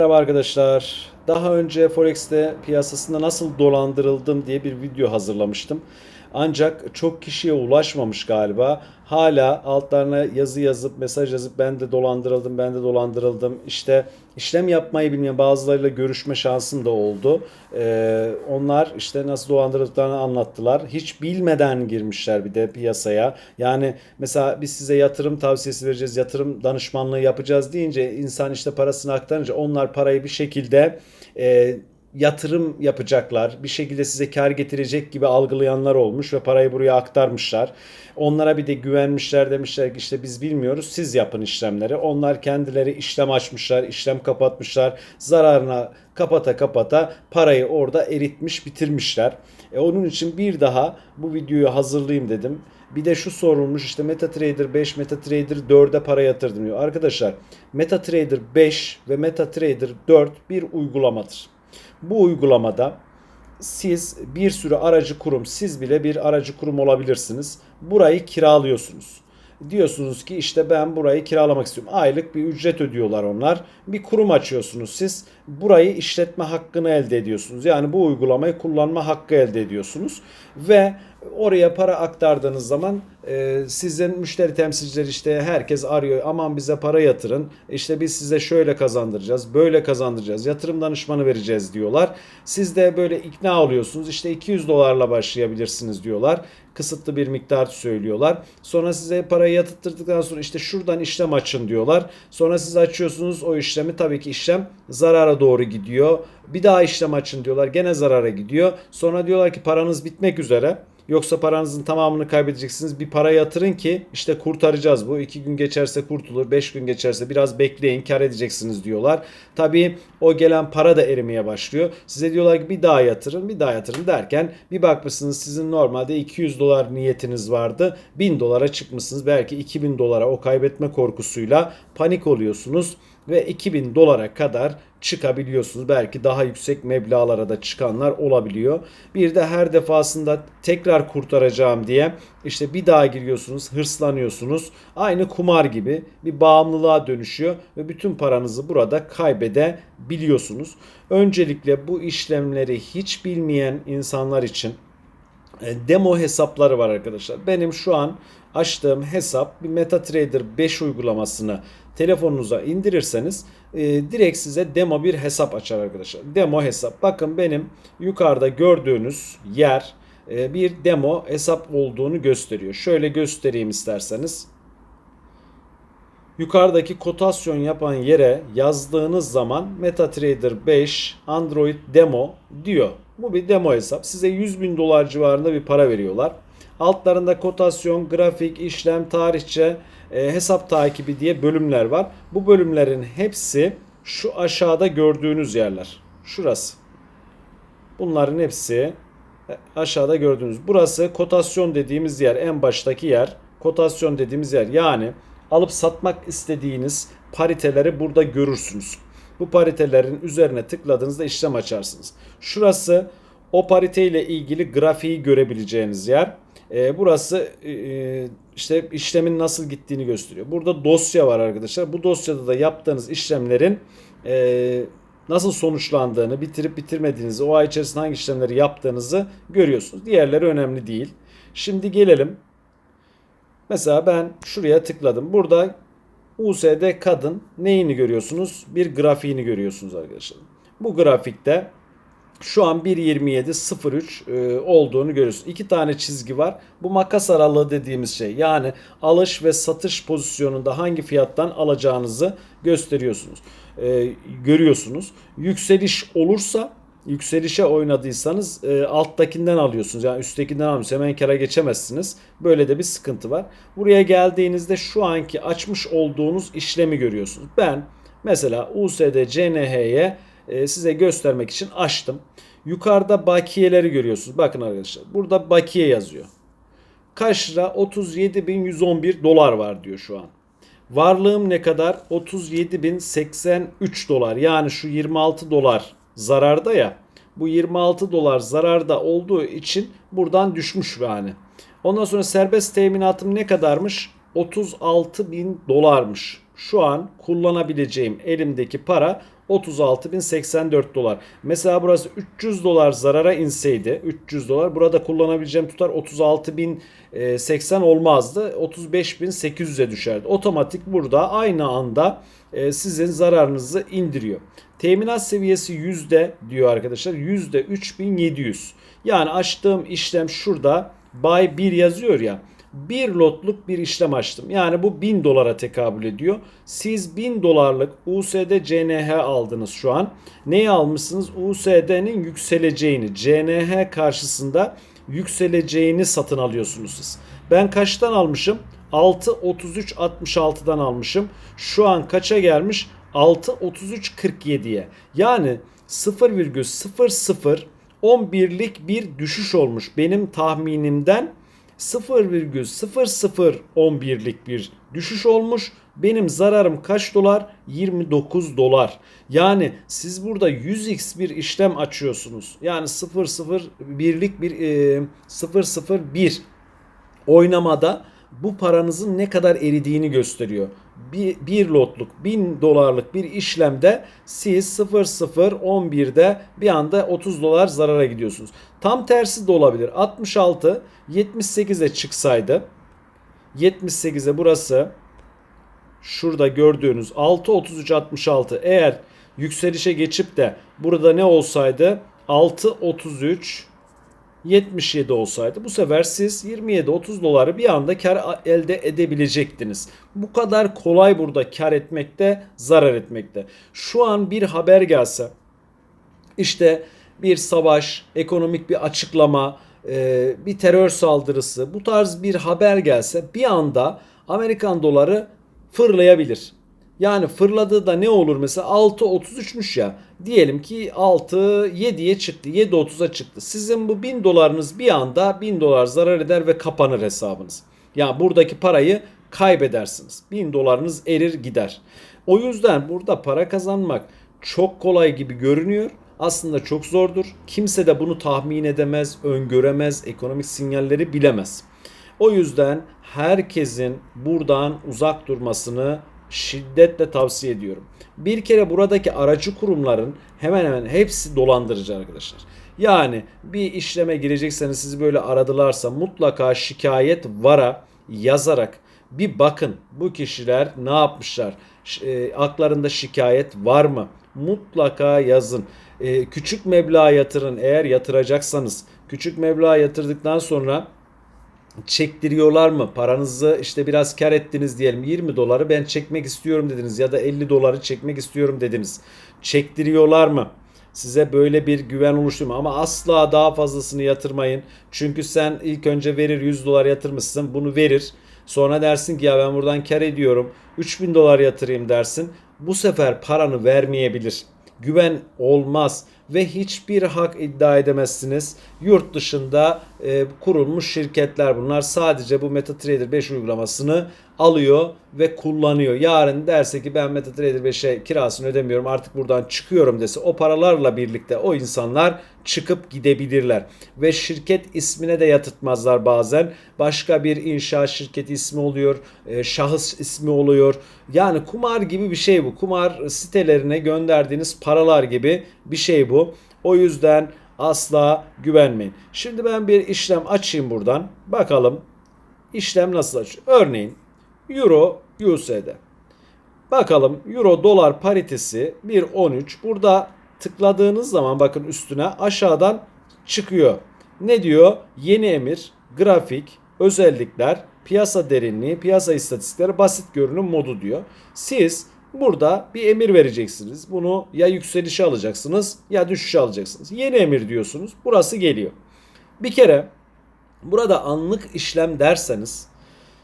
Merhaba arkadaşlar. Daha önce Forex'te piyasasında nasıl dolandırıldım diye bir video hazırlamıştım. Ancak çok kişiye ulaşmamış galiba. Hala altlarına yazı yazıp mesaj yazıp ben de dolandırıldım, ben de dolandırıldım. İşte işlem yapmayı bilmeyen bazılarıyla görüşme şansım da oldu. Ee, onlar işte nasıl dolandırıldıklarını anlattılar. Hiç bilmeden girmişler bir de piyasaya. Yani mesela biz size yatırım tavsiyesi vereceğiz, yatırım danışmanlığı yapacağız deyince insan işte parasını aktarınca onlar parayı bir şekilde e, yatırım yapacaklar. Bir şekilde size kar getirecek gibi algılayanlar olmuş ve parayı buraya aktarmışlar. Onlara bir de güvenmişler demişler ki işte biz bilmiyoruz siz yapın işlemleri. Onlar kendileri işlem açmışlar, işlem kapatmışlar. Zararına kapata kapata parayı orada eritmiş bitirmişler. E onun için bir daha bu videoyu hazırlayayım dedim. Bir de şu sorulmuş işte MetaTrader 5, MetaTrader 4'e para yatırdım diyor. Arkadaşlar MetaTrader 5 ve MetaTrader 4 bir uygulamadır. Bu uygulamada siz bir sürü aracı kurum, siz bile bir aracı kurum olabilirsiniz. Burayı kiralıyorsunuz. Diyorsunuz ki işte ben burayı kiralamak istiyorum. Aylık bir ücret ödüyorlar onlar. Bir kurum açıyorsunuz siz. Burayı işletme hakkını elde ediyorsunuz. Yani bu uygulamayı kullanma hakkı elde ediyorsunuz. Ve oraya para aktardığınız zaman e, sizin müşteri temsilcileri işte herkes arıyor. Aman bize para yatırın. İşte biz size şöyle kazandıracağız, böyle kazandıracağız. Yatırım danışmanı vereceğiz diyorlar. Siz de böyle ikna oluyorsunuz. İşte 200 dolarla başlayabilirsiniz diyorlar. Kısıtlı bir miktar söylüyorlar. Sonra size parayı yatırttıktan sonra işte şuradan işlem açın diyorlar. Sonra siz açıyorsunuz o işlemi. Tabii ki işlem zarara doğru gidiyor. Bir daha işlem açın diyorlar. Gene zarara gidiyor. Sonra diyorlar ki paranız bitmek üzere. Yoksa paranızın tamamını kaybedeceksiniz. Bir para yatırın ki işte kurtaracağız bu. iki gün geçerse kurtulur. Beş gün geçerse biraz bekleyin kar edeceksiniz diyorlar. Tabii o gelen para da erimeye başlıyor. Size diyorlar ki bir daha yatırın bir daha yatırın derken bir bakmışsınız sizin normalde 200 dolar niyetiniz vardı. 1000 dolara çıkmışsınız. Belki 2000 dolara o kaybetme korkusuyla panik oluyorsunuz ve 2000 dolara kadar çıkabiliyorsunuz. Belki daha yüksek meblağlara da çıkanlar olabiliyor. Bir de her defasında tekrar kurtaracağım diye işte bir daha giriyorsunuz, hırslanıyorsunuz. Aynı kumar gibi bir bağımlılığa dönüşüyor ve bütün paranızı burada kaybedebiliyorsunuz. Öncelikle bu işlemleri hiç bilmeyen insanlar için e, demo hesapları var arkadaşlar. Benim şu an açtığım hesap bir MetaTrader 5 uygulamasını telefonunuza indirirseniz e, direkt size demo bir hesap açar arkadaşlar. Demo hesap. Bakın benim yukarıda gördüğünüz yer e, bir demo hesap olduğunu gösteriyor. Şöyle göstereyim isterseniz. Yukarıdaki kotasyon yapan yere yazdığınız zaman MetaTrader 5 Android demo diyor. Bu bir demo hesap. Size 100 bin dolar civarında bir para veriyorlar. Altlarında kotasyon, grafik, işlem, tarihçe, e, hesap takibi diye bölümler var. Bu bölümlerin hepsi şu aşağıda gördüğünüz yerler. Şurası. Bunların hepsi aşağıda gördüğünüz. Burası kotasyon dediğimiz yer. En baştaki yer. Kotasyon dediğimiz yer. Yani alıp satmak istediğiniz pariteleri burada görürsünüz. Bu paritelerin üzerine tıkladığınızda işlem açarsınız. Şurası o parite ile ilgili grafiği görebileceğiniz yer. E, burası e, işte işlemin nasıl gittiğini gösteriyor. Burada dosya var arkadaşlar. Bu dosyada da yaptığınız işlemlerin e, nasıl sonuçlandığını, bitirip bitirmediğinizi, o ay içerisinde hangi işlemleri yaptığınızı görüyorsunuz. Diğerleri önemli değil. Şimdi gelelim. Mesela ben şuraya tıkladım. Burada USD kadın neyini görüyorsunuz? Bir grafiğini görüyorsunuz arkadaşlar. Bu grafikte şu an 1.27.03 e, olduğunu görüyorsunuz. İki tane çizgi var. Bu makas aralığı dediğimiz şey. Yani alış ve satış pozisyonunda hangi fiyattan alacağınızı gösteriyorsunuz. E, görüyorsunuz. Yükseliş olursa yükselişe oynadıysanız e, alttakinden alıyorsunuz. Yani üsttekinden almıyorsunuz. Hemen kara geçemezsiniz. Böyle de bir sıkıntı var. Buraya geldiğinizde şu anki açmış olduğunuz işlemi görüyorsunuz. Ben mesela USD CNH'ye e, size göstermek için açtım. Yukarıda bakiyeleri görüyorsunuz. Bakın arkadaşlar. Burada bakiye yazıyor. Kaç lira? 37.111 dolar var diyor şu an. Varlığım ne kadar? 37.083 dolar. Yani şu 26 dolar zararda ya. Bu 26 dolar zararda olduğu için buradan düşmüş yani. Ondan sonra serbest teminatım ne kadarmış? 36 bin dolarmış. Şu an kullanabileceğim elimdeki para 36.084 dolar. Mesela burası 300 dolar zarara inseydi 300 dolar burada kullanabileceğim tutar 36.080 olmazdı. 35.800'e düşerdi. Otomatik burada aynı anda e, sizin zararınızı indiriyor. Teminat seviyesi yüzde diyor arkadaşlar. Yüzde 3700. Yani açtığım işlem şurada buy 1 yazıyor ya. Bir lotluk bir işlem açtım. Yani bu 1000 dolara tekabül ediyor. Siz 1000 dolarlık USD CNH aldınız şu an. Neyi almışsınız? USD'nin yükseleceğini, CNH karşısında yükseleceğini satın alıyorsunuz siz. Ben kaçtan almışım? 6.33.66'dan almışım. Şu an kaça gelmiş? 6.33.47'ye. Yani 0,0011'lik bir düşüş olmuş benim tahminimden 0,0011'lik bir düşüş olmuş. Benim zararım kaç dolar? 29 dolar. Yani siz burada 100x bir işlem açıyorsunuz. Yani 001'lik bir e, 001 oynamada bu paranızın ne kadar eridiğini gösteriyor. Bir, bir lotluk 1000 dolarlık bir işlemde siz 0011'de bir anda 30 dolar zarara gidiyorsunuz. Tam tersi de olabilir. 66 78'e çıksaydı 78'e burası şurada gördüğünüz 6.33.66 eğer yükselişe geçip de burada ne olsaydı 6.33 77 olsaydı bu sefer siz 27-30 doları bir anda kar elde edebilecektiniz. Bu kadar kolay burada kar etmekte, zarar etmekte. Şu an bir haber gelse işte bir savaş, ekonomik bir açıklama, e, bir terör saldırısı bu tarz bir haber gelse bir anda Amerikan doları fırlayabilir. Yani fırladığı da ne olur mesela 6.33'müş ya. Diyelim ki 6 7'ye çıktı. 7.30'a çıktı. Sizin bu 1000 dolarınız bir anda 1000 dolar zarar eder ve kapanır hesabınız. Yani buradaki parayı kaybedersiniz. 1000 dolarınız erir gider. O yüzden burada para kazanmak çok kolay gibi görünüyor. Aslında çok zordur. Kimse de bunu tahmin edemez, öngöremez, ekonomik sinyalleri bilemez. O yüzden herkesin buradan uzak durmasını şiddetle tavsiye ediyorum. Bir kere buradaki aracı kurumların hemen hemen hepsi dolandırıcı arkadaşlar. Yani bir işleme girecekseniz sizi böyle aradılarsa mutlaka şikayet vara yazarak bir bakın bu kişiler ne yapmışlar? E, aklarında şikayet var mı? Mutlaka yazın. E, küçük meblağ yatırın eğer yatıracaksanız. Küçük meblağ yatırdıktan sonra çektiriyorlar mı? Paranızı işte biraz kar ettiniz diyelim 20 doları ben çekmek istiyorum dediniz ya da 50 doları çekmek istiyorum dediniz. Çektiriyorlar mı? Size böyle bir güven oluşturma ama asla daha fazlasını yatırmayın. Çünkü sen ilk önce verir 100 dolar yatırmışsın bunu verir. Sonra dersin ki ya ben buradan kar ediyorum 3000 dolar yatırayım dersin. Bu sefer paranı vermeyebilir. Güven olmaz ve hiçbir hak iddia edemezsiniz. Yurt dışında e, kurulmuş şirketler bunlar sadece bu MetaTrader 5 uygulamasını alıyor ve kullanıyor. Yarın derse ki ben MetaTrader 5'e kirasını ödemiyorum artık buradan çıkıyorum dese o paralarla birlikte o insanlar çıkıp gidebilirler. Ve şirket ismine de yatırtmazlar bazen. Başka bir inşaat şirketi ismi oluyor, e, şahıs ismi oluyor. Yani kumar gibi bir şey bu. Kumar sitelerine gönderdiğiniz paralar gibi bir şey bu. O yüzden asla güvenmeyin. Şimdi ben bir işlem açayım buradan. Bakalım işlem nasıl açıyor. Örneğin Euro USD. Bakalım Euro dolar paritesi 1.13. Burada tıkladığınız zaman bakın üstüne aşağıdan çıkıyor. Ne diyor? Yeni emir, grafik, özellikler, piyasa derinliği, piyasa istatistikleri, basit görünüm modu diyor. Siz burada bir emir vereceksiniz. Bunu ya yükselişe alacaksınız ya düşüşe alacaksınız. Yeni emir diyorsunuz. Burası geliyor. Bir kere burada anlık işlem derseniz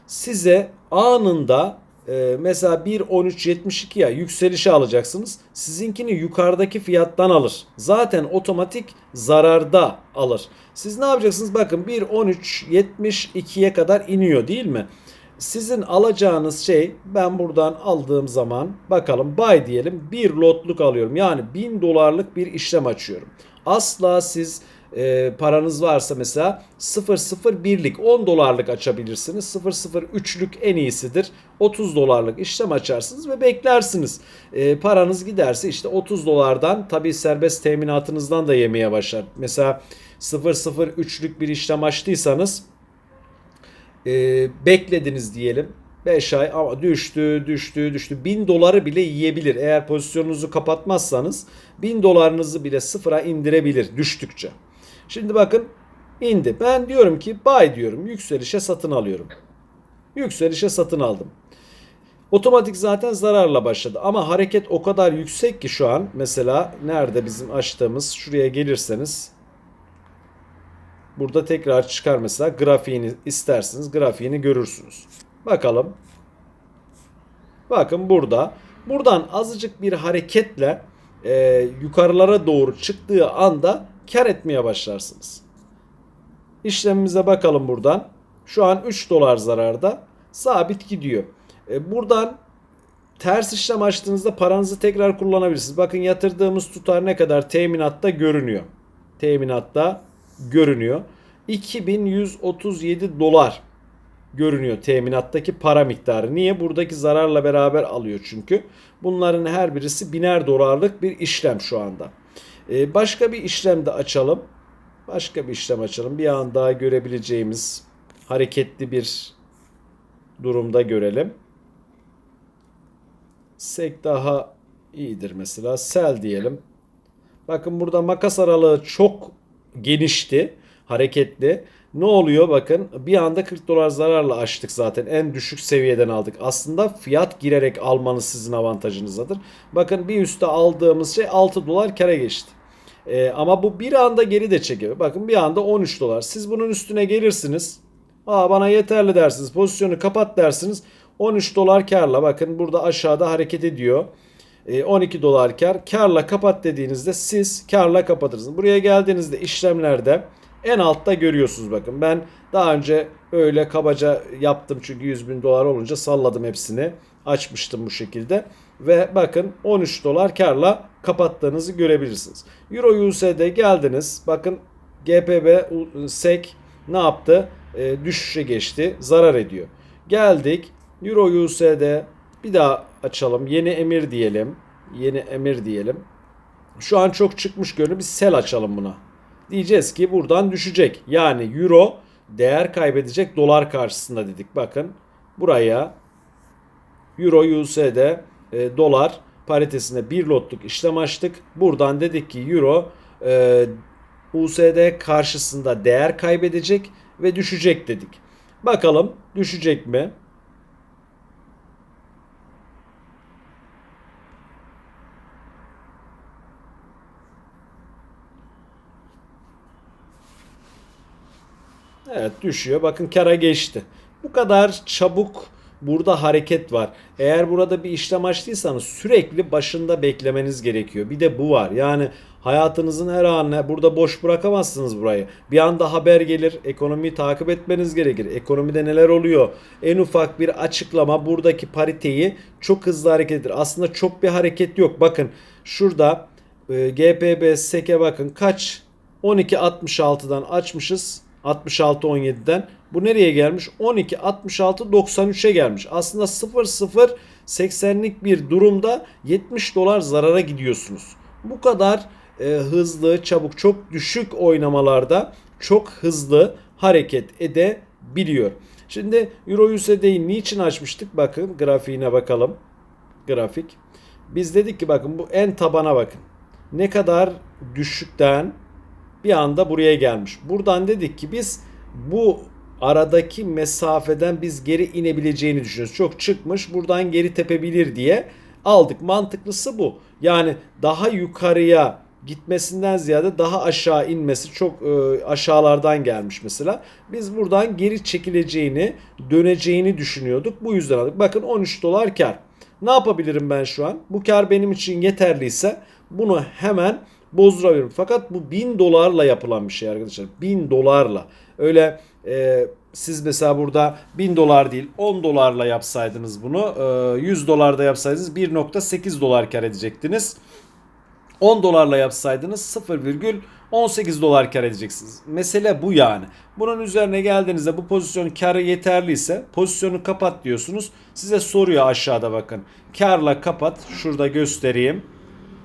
size anında e, mesela 1.13.72'ya yükselişe alacaksınız. Sizinkini yukarıdaki fiyattan alır. Zaten otomatik zararda alır. Siz ne yapacaksınız? Bakın 1.13.72'ye kadar iniyor değil mi? Sizin alacağınız şey ben buradan aldığım zaman bakalım buy diyelim bir lotluk alıyorum. Yani 1000 dolarlık bir işlem açıyorum. Asla siz e, paranız varsa mesela 001'lik 10 dolarlık açabilirsiniz. 003'lük en iyisidir. 30 dolarlık işlem açarsınız ve beklersiniz. E, paranız giderse işte 30 dolardan tabi serbest teminatınızdan da yemeye başlar. Mesela 003'lük bir işlem açtıysanız e, beklediniz diyelim. 5 ay ama düştü düştü düştü 1000 doları bile yiyebilir. Eğer pozisyonunuzu kapatmazsanız 1000 dolarınızı bile sıfıra indirebilir düştükçe. Şimdi bakın indi. Ben diyorum ki buy diyorum. Yükselişe satın alıyorum. Yükselişe satın aldım. Otomatik zaten zararla başladı ama hareket o kadar yüksek ki şu an mesela nerede bizim açtığımız şuraya gelirseniz burada tekrar çıkar mesela grafiğini isterseniz grafiğini görürsünüz. Bakalım. Bakın burada. Buradan azıcık bir hareketle e, yukarılara doğru çıktığı anda kar etmeye başlarsınız. İşlemimize bakalım buradan. Şu an 3 dolar zararda. Sabit gidiyor. E, buradan ters işlem açtığınızda paranızı tekrar kullanabilirsiniz. Bakın yatırdığımız tutar ne kadar teminatta görünüyor. Teminatta görünüyor. 2137 dolar görünüyor teminattaki para miktarı. Niye? Buradaki zararla beraber alıyor çünkü. Bunların her birisi biner dolarlık bir işlem şu anda. Ee, başka bir işlem de açalım. Başka bir işlem açalım. Bir an daha görebileceğimiz hareketli bir durumda görelim. Sek daha iyidir mesela. Sel diyelim. Bakın burada makas aralığı çok genişti. Hareketli. Ne oluyor bakın bir anda 40 dolar zararla açtık zaten en düşük seviyeden aldık. Aslında fiyat girerek almanız sizin avantajınızdadır. Bakın bir üstte aldığımız şey 6 dolar kere geçti. Ee, ama bu bir anda geri de çekiyor. Bakın bir anda 13 dolar. Siz bunun üstüne gelirsiniz. Aa bana yeterli dersiniz. Pozisyonu kapat dersiniz. 13 dolar karla bakın burada aşağıda hareket ediyor. 12 dolar kar. Karla kapat dediğinizde siz karla kapatırsınız. Buraya geldiğinizde işlemlerde en altta görüyorsunuz bakın. Ben daha önce öyle kabaca yaptım çünkü 100 bin dolar olunca salladım hepsini. Açmıştım bu şekilde. Ve bakın 13 dolar karla kapattığınızı görebilirsiniz. Euro USD geldiniz. Bakın GPB SEK ne yaptı? E, düşüşe geçti. Zarar ediyor. Geldik. Euro USD bir daha açalım. Yeni emir diyelim. Yeni emir diyelim. Şu an çok çıkmış görünüyor. Bir sel açalım buna diyeceğiz ki buradan düşecek. Yani euro değer kaybedecek dolar karşısında dedik. Bakın buraya euro USD e, dolar paritesinde bir lotluk işlem açtık. Buradan dedik ki euro e, USD karşısında değer kaybedecek ve düşecek dedik. Bakalım düşecek mi? Evet düşüyor. Bakın kara geçti. Bu kadar çabuk burada hareket var. Eğer burada bir işlem açtıysanız sürekli başında beklemeniz gerekiyor. Bir de bu var. Yani hayatınızın her anı burada boş bırakamazsınız burayı. Bir anda haber gelir. Ekonomiyi takip etmeniz gerekir. Ekonomide neler oluyor? En ufak bir açıklama buradaki pariteyi çok hızlı hareket eder. Aslında çok bir hareket yok. Bakın şurada e, GPB SEK'e bakın kaç 12.66'dan açmışız. 66-17'den. Bu nereye gelmiş? 12 66 93'e gelmiş. Aslında 0 0 80'lik bir durumda 70 dolar zarara gidiyorsunuz. Bu kadar e, hızlı, çabuk, çok düşük oynamalarda çok hızlı hareket edebiliyor. Şimdi Euro USD'yi niçin açmıştık? Bakın grafiğine bakalım. Grafik. Biz dedik ki bakın bu en tabana bakın. Ne kadar düşükten bir anda buraya gelmiş. Buradan dedik ki biz bu aradaki mesafeden biz geri inebileceğini düşünüyoruz. Çok çıkmış buradan geri tepebilir diye aldık. Mantıklısı bu. Yani daha yukarıya gitmesinden ziyade daha aşağı inmesi çok e, aşağılardan gelmiş mesela. Biz buradan geri çekileceğini, döneceğini düşünüyorduk. Bu yüzden aldık. Bakın 13 dolar kar. Ne yapabilirim ben şu an? Bu kar benim için yeterliyse bunu hemen bozdurabilirim. Fakat bu 1000 dolarla yapılan bir şey arkadaşlar. 1000 dolarla. Öyle e, siz mesela burada 1000 dolar değil 10 dolarla yapsaydınız bunu e, 100 dolarda yapsaydınız 1.8 dolar kar edecektiniz. 10 dolarla yapsaydınız 0,18 dolar kar edeceksiniz. Mesele bu yani. Bunun üzerine geldiğinizde bu pozisyon karı yeterliyse pozisyonu kapat diyorsunuz. Size soruyor aşağıda bakın. Karla kapat. Şurada göstereyim.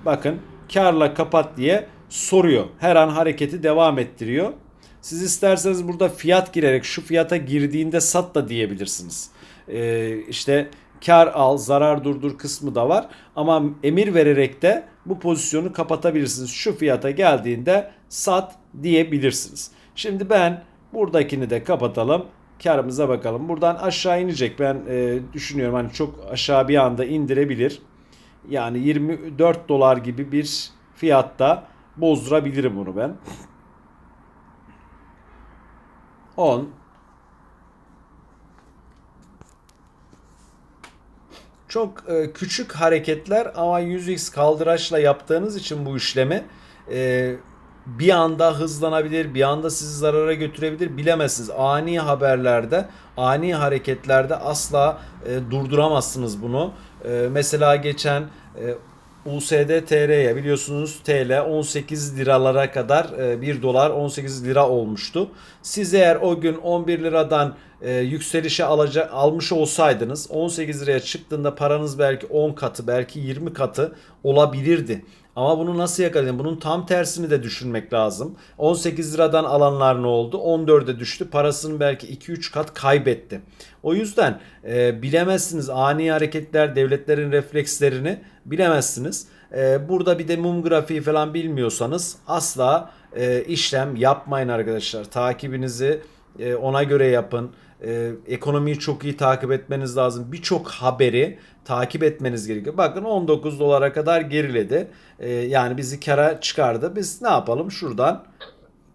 Bakın karla kapat diye soruyor. Her an hareketi devam ettiriyor. Siz isterseniz burada fiyat girerek şu fiyata girdiğinde sat da diyebilirsiniz. Ee, işte kar al, zarar durdur kısmı da var. Ama emir vererek de bu pozisyonu kapatabilirsiniz. Şu fiyata geldiğinde sat diyebilirsiniz. Şimdi ben buradakini de kapatalım. Karımıza bakalım. Buradan aşağı inecek. Ben e, düşünüyorum hani çok aşağı bir anda indirebilir. Yani 24 dolar gibi bir fiyatta bozdurabilirim bunu ben. 10 Çok e, küçük hareketler ama 100x kaldıraçla yaptığınız için bu işlemi e, bir anda hızlanabilir, bir anda sizi zarara götürebilir bilemezsiniz. Ani haberlerde, ani hareketlerde asla e, durduramazsınız bunu. E, mesela geçen e, USD TR'ye biliyorsunuz TL 18 liralara kadar e, 1 dolar 18 lira olmuştu. Siz eğer o gün 11 liradan e, yükselişe alacak almış olsaydınız 18 liraya çıktığında paranız belki 10 katı belki 20 katı olabilirdi. Ama bunu nasıl yakalayın? Bunun tam tersini de düşünmek lazım. 18 liradan alanlar ne oldu? 14'e düştü. Parasını belki 2-3 kat kaybetti. O yüzden e, bilemezsiniz ani hareketler, devletlerin reflekslerini bilemezsiniz. E, burada bir de mum grafiği falan bilmiyorsanız asla e, işlem yapmayın arkadaşlar. Takibinizi e, ona göre yapın. E, ekonomiyi çok iyi takip etmeniz lazım. Birçok haberi takip etmeniz gerekiyor. Bakın 19 dolara kadar geriledi. Yani bizi kara çıkardı. Biz ne yapalım? Şuradan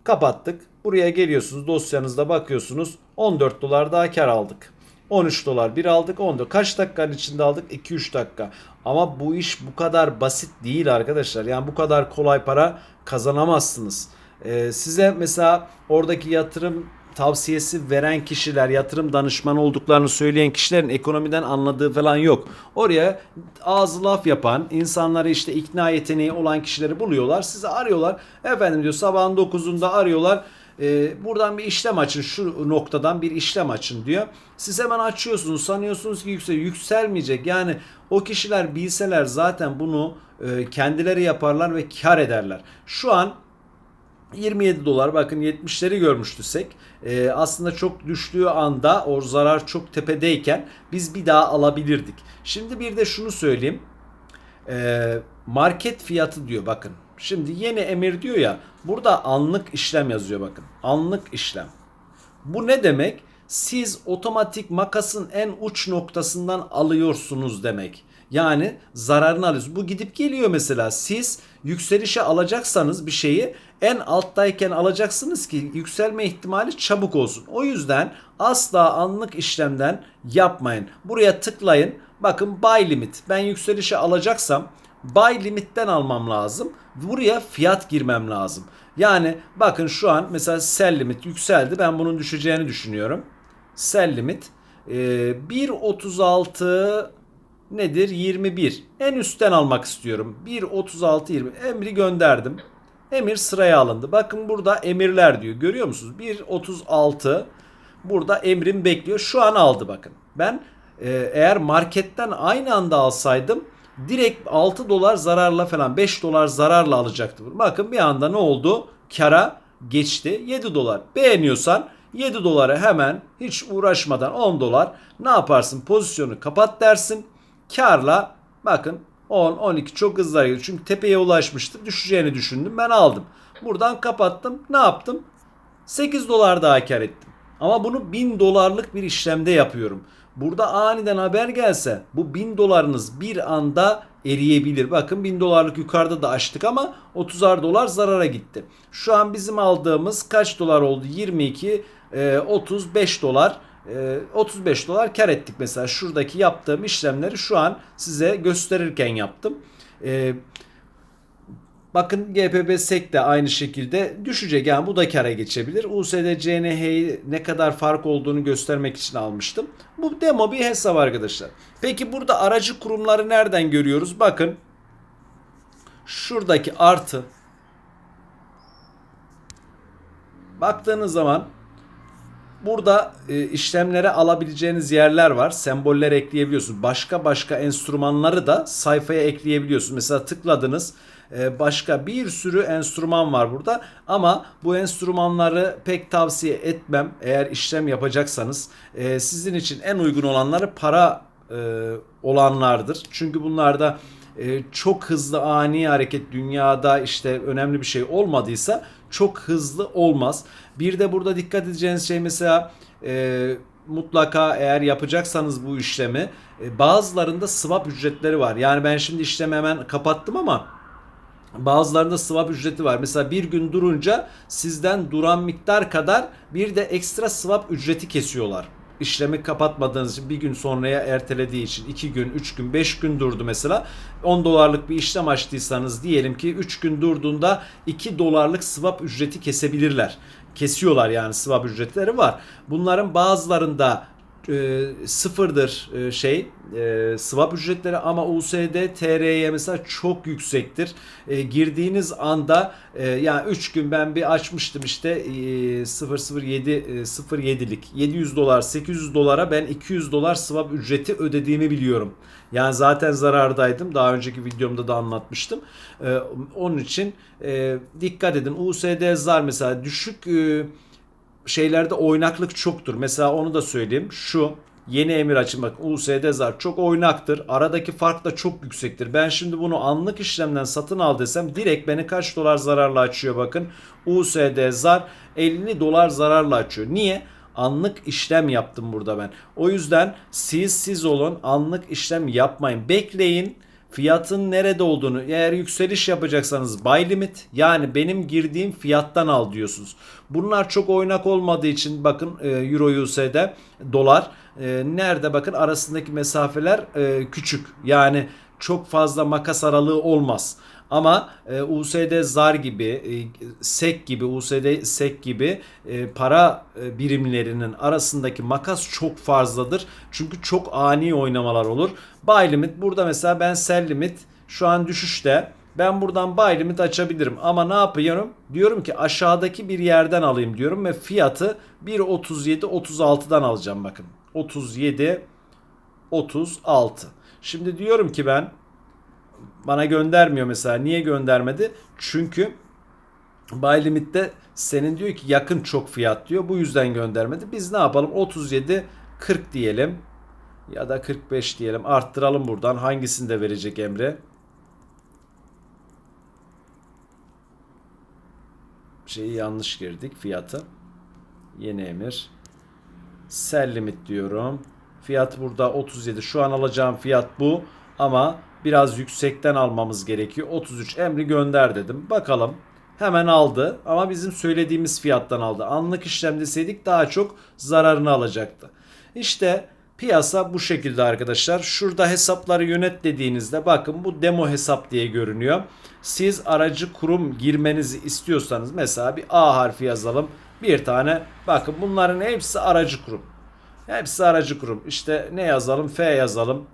kapattık. Buraya geliyorsunuz dosyanızda bakıyorsunuz 14 dolar daha kar aldık. 13 dolar bir aldık 14. Kaç dakikanın içinde aldık? 2-3 dakika. Ama bu iş bu kadar basit değil arkadaşlar. Yani bu kadar kolay para kazanamazsınız. Ee, size mesela oradaki yatırım tavsiyesi veren kişiler, yatırım danışmanı olduklarını söyleyen kişilerin ekonomiden anladığı falan yok. Oraya ağzı laf yapan, insanları işte ikna yeteneği olan kişileri buluyorlar. Sizi arıyorlar. Efendim diyor sabahın 9'unda arıyorlar. Ee, buradan bir işlem açın şu noktadan bir işlem açın diyor. Siz hemen açıyorsunuz sanıyorsunuz ki yüksel yükselmeyecek. Yani o kişiler bilseler zaten bunu e, kendileri yaparlar ve kar ederler. Şu an 27 dolar bakın 70'leri görmüştüsek e, aslında çok düştüğü anda o zarar çok tepedeyken biz bir daha alabilirdik. Şimdi bir de şunu söyleyeyim. E, market fiyatı diyor bakın. Şimdi yeni emir diyor ya burada anlık işlem yazıyor bakın. Anlık işlem. Bu ne demek? Siz otomatik makasın en uç noktasından alıyorsunuz demek. Yani zararını alıyorsunuz. Bu gidip geliyor mesela. Siz yükselişe alacaksanız bir şeyi en alttayken alacaksınız ki yükselme ihtimali çabuk olsun. O yüzden asla anlık işlemden yapmayın. Buraya tıklayın. Bakın buy limit. Ben yükselişe alacaksam buy limitten almam lazım. Buraya fiyat girmem lazım. Yani bakın şu an mesela sell limit yükseldi. Ben bunun düşeceğini düşünüyorum. Sell limit e, 1.36 nedir? 21. En üstten almak istiyorum. 1.36 20. Emri gönderdim. Emir sıraya alındı. Bakın burada emirler diyor. Görüyor musunuz? 1.36 burada emrim bekliyor. Şu an aldı bakın. Ben e, eğer marketten aynı anda alsaydım direkt 6 dolar zararla falan 5 dolar zararla alacaktım. Bakın bir anda ne oldu? Kara geçti 7 dolar. Beğeniyorsan 7 dolara hemen hiç uğraşmadan 10 dolar ne yaparsın? Pozisyonu kapat dersin. Karla bakın 10, 12 çok hızlı hareket. Çünkü tepeye ulaşmıştı. Düşeceğini düşündüm. Ben aldım. Buradan kapattım. Ne yaptım? 8 dolar daha kar ettim. Ama bunu 1000 dolarlık bir işlemde yapıyorum. Burada aniden haber gelse bu 1000 dolarınız bir anda eriyebilir. Bakın 1000 dolarlık yukarıda da açtık ama 30'ar dolar zarara gitti. Şu an bizim aldığımız kaç dolar oldu? 22, 35 dolar. 35 dolar kar ettik mesela. Şuradaki yaptığım işlemleri şu an size gösterirken yaptım. Bakın GPB SEK de aynı şekilde düşecek. Yani bu da kara geçebilir. USD CNH'yi ne kadar fark olduğunu göstermek için almıştım. Bu demo bir hesap arkadaşlar. Peki burada aracı kurumları nereden görüyoruz? Bakın Şuradaki artı baktığınız zaman Burada e, işlemlere alabileceğiniz yerler var. Semboller ekleyebiliyorsunuz. Başka başka enstrümanları da sayfaya ekleyebiliyorsunuz. Mesela tıkladınız. E, başka bir sürü enstrüman var burada. Ama bu enstrümanları pek tavsiye etmem. Eğer işlem yapacaksanız e, sizin için en uygun olanları para e, olanlardır. Çünkü bunlarda e, çok hızlı ani hareket dünyada işte önemli bir şey olmadıysa çok hızlı olmaz. Bir de burada dikkat edeceğiniz şey mesela e, mutlaka eğer yapacaksanız bu işlemi e, bazılarında swap ücretleri var. Yani ben şimdi işlemi hemen kapattım ama Bazılarında swap ücreti var. Mesela bir gün durunca sizden duran miktar kadar bir de ekstra swap ücreti kesiyorlar. İşlemi kapatmadığınız için bir gün sonraya ertelediği için 2 gün, 3 gün, 5 gün durdu mesela. 10 dolarlık bir işlem açtıysanız diyelim ki 3 gün durduğunda 2 dolarlık swap ücreti kesebilirler. Kesiyorlar yani swap ücretleri var. Bunların bazılarında e, sıfırdır e, şey e, swap ücretleri ama USD TR'ye mesela çok yüksektir. E, girdiğiniz anda e, yani 3 gün ben bir açmıştım işte e, 007 e, 07'lik 700 dolar 800 dolara ben 200 dolar swap ücreti ödediğimi biliyorum. Yani zaten zarardaydım. Daha önceki videomda da anlatmıştım. E, onun için e, dikkat edin. USD zar mesela düşük e, şeylerde oynaklık çoktur. Mesela onu da söyleyeyim. Şu yeni emir açın bak USD zar çok oynaktır. Aradaki fark da çok yüksektir. Ben şimdi bunu anlık işlemden satın al desem direkt beni kaç dolar zararla açıyor bakın. USD zar 50 dolar zararla açıyor. Niye? Anlık işlem yaptım burada ben. O yüzden siz siz olun anlık işlem yapmayın. Bekleyin fiyatın nerede olduğunu eğer yükseliş yapacaksanız buy limit yani benim girdiğim fiyattan al diyorsunuz. Bunlar çok oynak olmadığı için bakın e, Euro USD dolar e, nerede bakın arasındaki mesafeler e, küçük. Yani çok fazla makas aralığı olmaz. Ama e, USD zar gibi, e, SEK gibi, USD SEK gibi e, para e, birimlerinin arasındaki makas çok fazladır. Çünkü çok ani oynamalar olur. Buy limit burada mesela ben sell limit şu an düşüşte. Ben buradan buy limit açabilirim ama ne yapıyorum? Diyorum ki aşağıdaki bir yerden alayım diyorum ve fiyatı 1.37 36'dan alacağım bakın. 37 36. Şimdi diyorum ki ben bana göndermiyor mesela. Niye göndermedi? Çünkü buy limit'te senin diyor ki yakın çok fiyat diyor. Bu yüzden göndermedi. Biz ne yapalım? 37 40 diyelim. Ya da 45 diyelim. Arttıralım buradan. Hangisini de verecek Emre? Şeyi yanlış girdik fiyatı. Yeni emir. Sell limit diyorum. Fiyat burada 37. Şu an alacağım fiyat bu. Ama biraz yüksekten almamız gerekiyor. 33 emri gönder dedim. Bakalım. Hemen aldı ama bizim söylediğimiz fiyattan aldı. Anlık işlem deseydik daha çok zararını alacaktı. İşte piyasa bu şekilde arkadaşlar. Şurada hesapları yönet dediğinizde bakın bu demo hesap diye görünüyor. Siz aracı kurum girmenizi istiyorsanız mesela bir A harfi yazalım. Bir tane bakın bunların hepsi aracı kurum. Hepsi aracı kurum. İşte ne yazalım? F yazalım.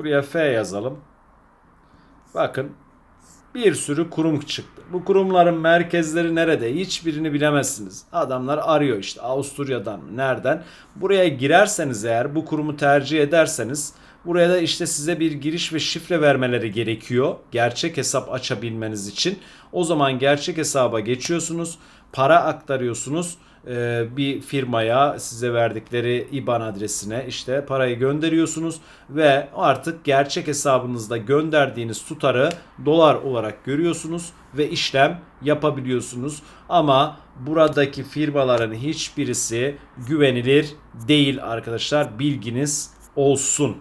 Buraya F yazalım. Bakın bir sürü kurum çıktı. Bu kurumların merkezleri nerede? Hiçbirini bilemezsiniz. Adamlar arıyor işte Avusturya'dan, nereden? Buraya girerseniz eğer bu kurumu tercih ederseniz buraya da işte size bir giriş ve şifre vermeleri gerekiyor. Gerçek hesap açabilmeniz için. O zaman gerçek hesaba geçiyorsunuz. Para aktarıyorsunuz e, bir firmaya size verdikleri IBAN adresine işte parayı gönderiyorsunuz ve artık gerçek hesabınızda gönderdiğiniz tutarı dolar olarak görüyorsunuz ve işlem yapabiliyorsunuz. Ama buradaki firmaların hiçbirisi güvenilir değil arkadaşlar. Bilginiz olsun.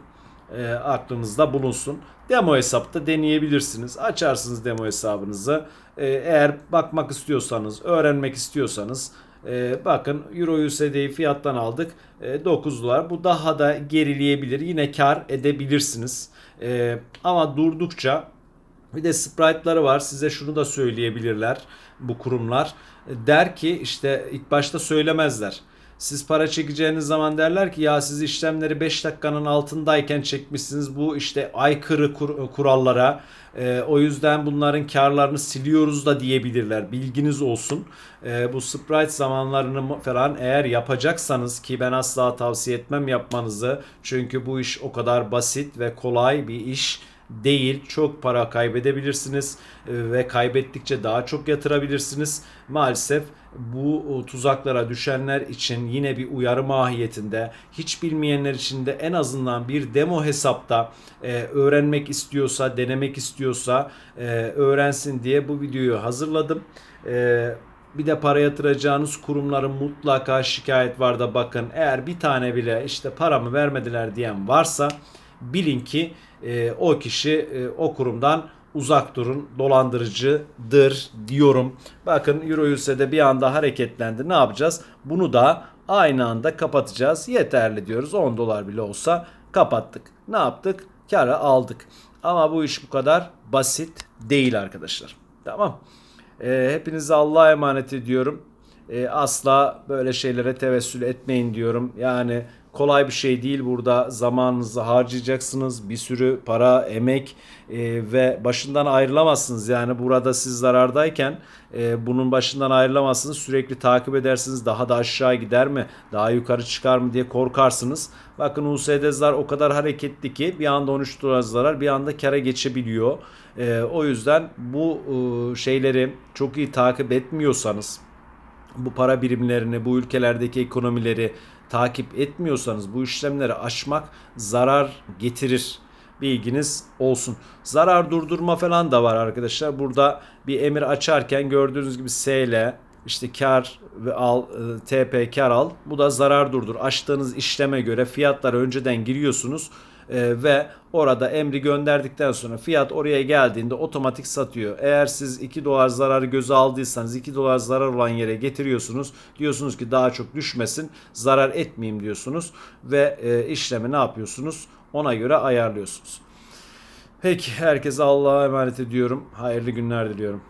E, aklınızda bulunsun. Demo hesapta deneyebilirsiniz. Açarsınız demo hesabınızı. E, eğer bakmak istiyorsanız, öğrenmek istiyorsanız e, bakın Euro USD'yi fiyattan aldık. E, 9 dolar. Bu daha da gerileyebilir. Yine kar edebilirsiniz. E, ama durdukça bir de sprite'ları var. Size şunu da söyleyebilirler bu kurumlar. Der ki işte ilk başta söylemezler. Siz para çekeceğiniz zaman derler ki ya siz işlemleri 5 dakikanın altındayken çekmişsiniz. Bu işte aykırı kur- kurallara. Ee, o yüzden bunların karlarını siliyoruz da diyebilirler. Bilginiz olsun. Ee, bu Sprite zamanlarını falan eğer yapacaksanız ki ben asla tavsiye etmem yapmanızı. Çünkü bu iş o kadar basit ve kolay bir iş değil. Çok para kaybedebilirsiniz e, ve kaybettikçe daha çok yatırabilirsiniz. Maalesef bu e, tuzaklara düşenler için yine bir uyarı mahiyetinde hiç bilmeyenler için de en azından bir demo hesapta e, öğrenmek istiyorsa, denemek istiyorsa e, öğrensin diye bu videoyu hazırladım. E, bir de para yatıracağınız kurumların mutlaka şikayet var da bakın eğer bir tane bile işte paramı vermediler diyen varsa bilin ki e, o kişi e, o kurumdan uzak durun dolandırıcıdır diyorum. Bakın Euro USD bir anda hareketlendi. Ne yapacağız? Bunu da aynı anda kapatacağız. Yeterli diyoruz. 10 dolar bile olsa kapattık. Ne yaptık? Karı aldık. Ama bu iş bu kadar basit değil arkadaşlar. Tamam. E, hepinize Allah'a emanet ediyorum. E, asla böyle şeylere tevessül etmeyin diyorum. Yani kolay bir şey değil burada zamanınızı harcayacaksınız. Bir sürü para, emek e, ve başından ayrılamazsınız. Yani burada siz zarardayken e, bunun başından ayrılamazsınız. Sürekli takip edersiniz. Daha da aşağı gider mi? Daha yukarı çıkar mı diye korkarsınız. Bakın USD zar o kadar hareketli ki bir anda 13 dolar zarar bir anda kara geçebiliyor. E, o yüzden bu e, şeyleri çok iyi takip etmiyorsanız bu para birimlerini, bu ülkelerdeki ekonomileri takip etmiyorsanız bu işlemleri aşmak zarar getirir. Bilginiz olsun. Zarar durdurma falan da var arkadaşlar. Burada bir emir açarken gördüğünüz gibi SL işte kar ve al e, TP kar al. Bu da zarar durdur. Açtığınız işleme göre fiyatları önceden giriyorsunuz e, ve orada emri gönderdikten sonra fiyat oraya geldiğinde otomatik satıyor. Eğer siz 2 dolar zararı göze aldıysanız 2 dolar zarar olan yere getiriyorsunuz. Diyorsunuz ki daha çok düşmesin zarar etmeyeyim diyorsunuz ve e, işlemi ne yapıyorsunuz? Ona göre ayarlıyorsunuz. Peki herkese Allah'a emanet ediyorum. Hayırlı günler diliyorum.